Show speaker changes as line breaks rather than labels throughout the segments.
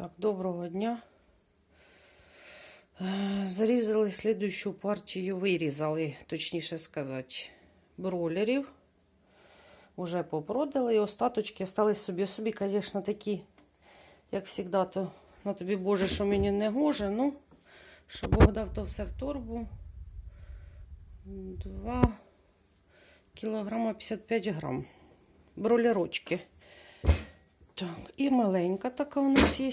Так, доброго дня. Е, Зарізали слідуючу партію, вирізали, точніше сказати, бройлерів. Уже попродали і остаточки стали собі. Собі, звісно, такі, як завжди, то на тобі Боже, що мені не гоже. Ну, що Бог дав, то все в торбу. 2 кілограма 55 грам. Бролерочки. Так, і маленька така у нас є.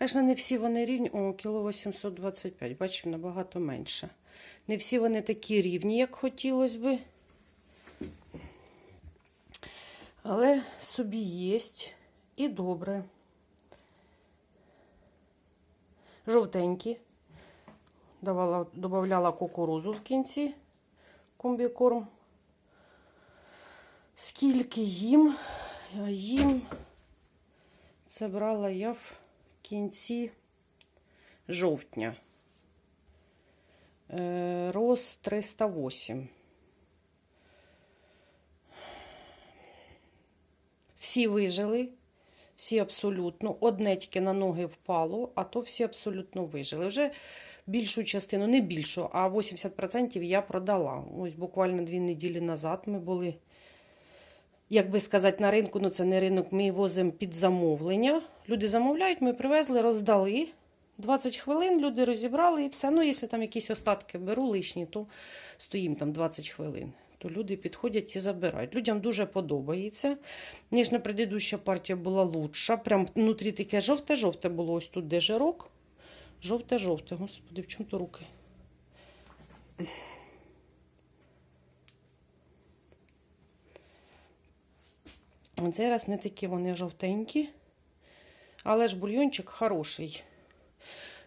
Звісно, не всі вони рівні. О, кіло 825, бачимо, набагато менше. Не всі вони такі рівні, як хотілося би. Але собі є і добре. Жовтенькі. Давала, додавала кукурузу в кінці комбікорм. Скільки їм? Їм це брала я в кінці жовтня. Е, Роз 308. Всі вижили, всі абсолютно. Одне тільки на ноги впало, а то всі абсолютно вижили. Вже більшу частину, не більшу, а 80% я продала. Ось буквально дві неділі назад ми були як би сказати, на ринку, ну це не ринок, ми возимо під замовлення. Люди замовляють, ми привезли, роздали. 20 хвилин люди розібрали і все. Ну, якщо там якісь остатки беру лишні, то стоїм там 20 хвилин. То люди підходять і забирають. Людям дуже подобається. Ніжна предыдуща партія була лучша. Прям внутрі таке жовте-жовте було ось тут, де жирок. Жовте-жовте. Господи, в чому то руки? Цей раз не такі вони жовтенькі, але ж бульйончик хороший.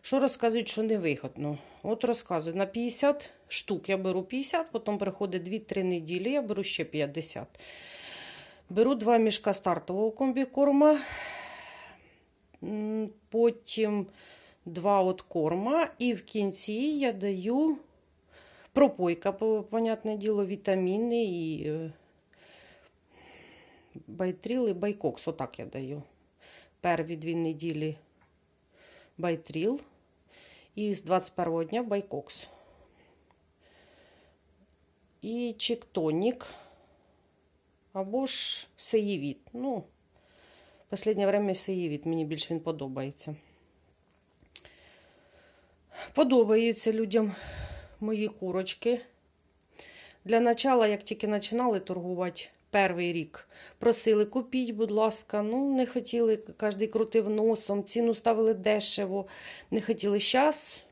Що розказують, що невигодно? От розказують, на 50 штук я беру 50, потім приходить 2-3 неділі, я беру ще 50. Беру два мішка стартового комбікорма, потім два от корма, і в кінці я даю пропойка, понятне діло, вітаміни і. Байтріл і байкокс, отак я даю. Перві дві неділі байтріл. І з 21 дня байкокс. І чектонік. Або ж сеєвіт. Ну, в останнє время сеєвіт, мені більш він подобається. Подобаються людям мої курочки. Для начала, як тільки починали торгувати перший рік, просили купіть, будь ласка. Ну, не хотіли, кожен крутив носом, ціну ставили дешево, не хотіли. Зараз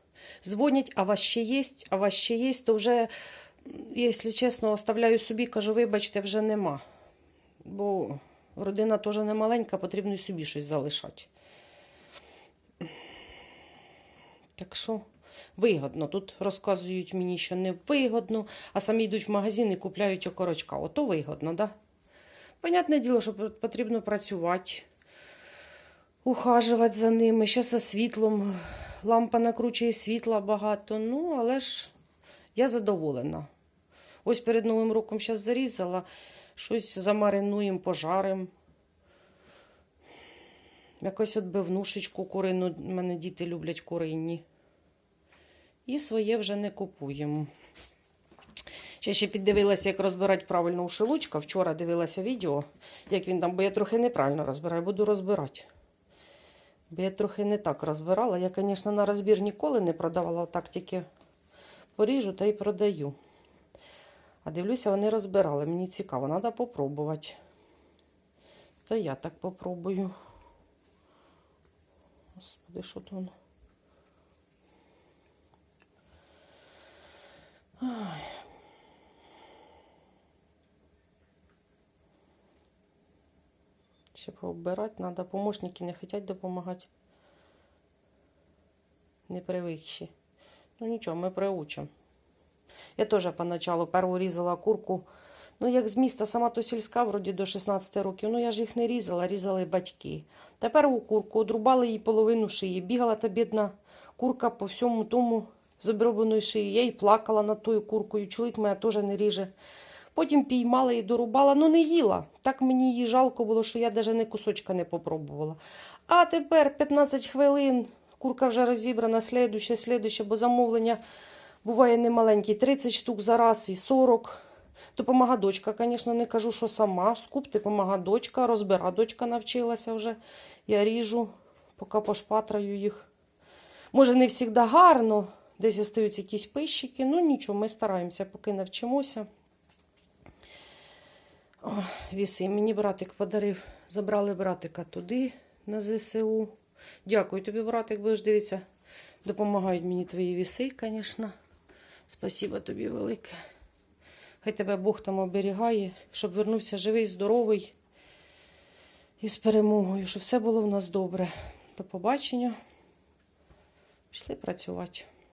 дзвонять, а вас ще є, а вас ще є, то вже, якщо чесно, оставляю собі, кажу, вибачте, вже нема. Бо родина теж не маленька, потрібно і собі щось залишати. Так що вигодно. Тут розказують мені, що не вигодно, а самі йдуть в магазин і купляють окорочка. Ото вигодно, да? Понятне діло, що потрібно працювати, ухажувати за ними, ще зі світлом. Лампа накручує світла багато. Ну, але ж я задоволена. Ось перед Новим роком зараз зарізала, щось замаринуємо, пожаримо. Якось отбивнушечку курину. Мене діти люблять куринні. І своє вже не купуємо. Ще ще піддивилася, як розбирати правильно у шелудька. Вчора дивилася відео, як він там, бо я трохи неправильно розбираю, буду розбирати. Бо я трохи не так розбирала. Я, звісно, на розбір ніколи не продавала, так тільки поріжу та й продаю. А дивлюся, вони розбирали. Мені цікаво, треба попробувати. То я так попробую. Господи, що то воно? Ай. Ще пооббирати треба. Помощники не хочуть допомагати. Не привикші. Ну нічого, ми приучимо. Я теж поначалу першу різала курку. Ну, як з міста, сама то сільська, вроді до 16 років. Ну, я ж їх не різала, різали батьки. Тепер у курку одрубали їй половину шиї. Бігала та бідна курка по всьому тому з обробленою шиєю. Я і плакала над тою куркою. Чоловік мене теж не ріже Потім піймала і дорубала, ну не їла. Так мені її жалко було, що я навіть не кусочка не попробувала. А тепер 15 хвилин, курка вже розібрана, слідуще, слідуще, бо замовлення буває немаленькі, 30 штук за раз і 40. Допомога дочка, звісно, не кажу, що сама. Скуп допомога дочка, розбира дочка навчилася вже. Я ріжу, поки пошпатраю їх. Може, не завжди гарно, десь остаються якісь пищики. Ну нічого, ми стараємося, поки навчимося. О, віси. Мені братик подарив. Забрали братика туди, на ЗСУ. Дякую тобі, братик, будеш дивитися. Допомагають мені твої віси, звісно. Спасибо тобі велике. Хай тебе Бог там оберігає, щоб вернувся живий, здоровий і з перемогою, щоб все було в нас добре. До побачення. Пішли працювати.